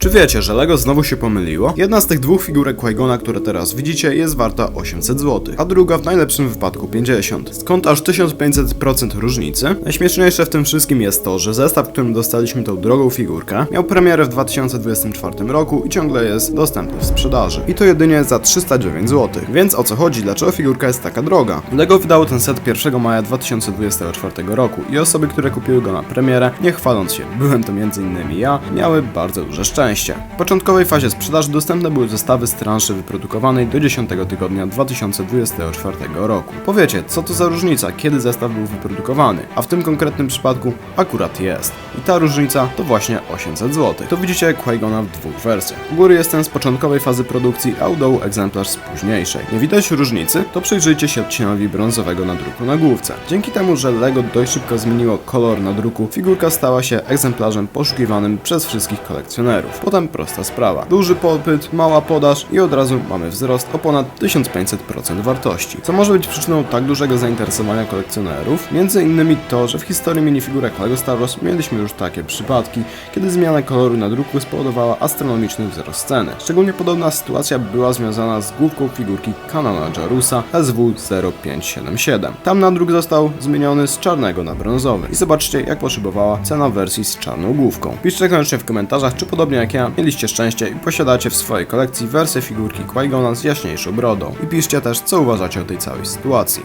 Czy wiecie, że LEGO znowu się pomyliło? Jedna z tych dwóch figurek Qui-Gona, które teraz widzicie, jest warta 800 zł, a druga w najlepszym wypadku 50. Skąd aż 1500% różnicy? Najśmieszniejsze w tym wszystkim jest to, że zestaw, którym dostaliśmy tą drogą figurkę, miał premierę w 2024 roku i ciągle jest dostępny w sprzedaży. I to jedynie za 309 zł. Więc o co chodzi? Dlaczego figurka jest taka droga? LEGO wydało ten set 1 maja 2024 roku i osoby, które kupiły go na premierę, nie chwaląc się, byłem to m.in. ja, miały bardzo duże szczęście. W początkowej fazie sprzedaży dostępne były zestawy z transzy wyprodukowanej do 10 tygodnia 2024 roku. Powiecie, co to za różnica, kiedy zestaw był wyprodukowany, a w tym konkretnym przypadku akurat jest. I ta różnica to właśnie 800 zł. To widzicie Qui-Gona w dwóch wersjach. U góry jest ten z początkowej fazy produkcji, a u dołu egzemplarz z późniejszej. Nie widać różnicy? To przyjrzyjcie się odcinowi brązowego nadruku na główce. Dzięki temu, że LEGO dość szybko zmieniło kolor nadruku, figurka stała się egzemplarzem poszukiwanym przez wszystkich kolekcjonerów. Potem prosta sprawa. Duży popyt, mała podaż i od razu mamy wzrost o ponad 1500% wartości. Co może być przyczyną tak dużego zainteresowania kolekcjonerów? Między innymi to, że w historii minifigurek LEGO Star Wars mieliśmy już takie przypadki, kiedy zmiana koloru nadruku spowodowała astronomiczny wzrost ceny. Szczególnie podobna sytuacja była związana z główką figurki Kanona Jarusa SW0577. Tam nadruk został zmieniony z czarnego na brązowy. I zobaczcie, jak poszybowała cena wersji z czarną główką. Piszcie koniecznie w komentarzach, czy podobnie jak ja, mieliście szczęście i posiadacie w swojej kolekcji wersję figurki Qui-Gona z jaśniejszą brodą. I piszcie też, co uważacie o tej całej sytuacji.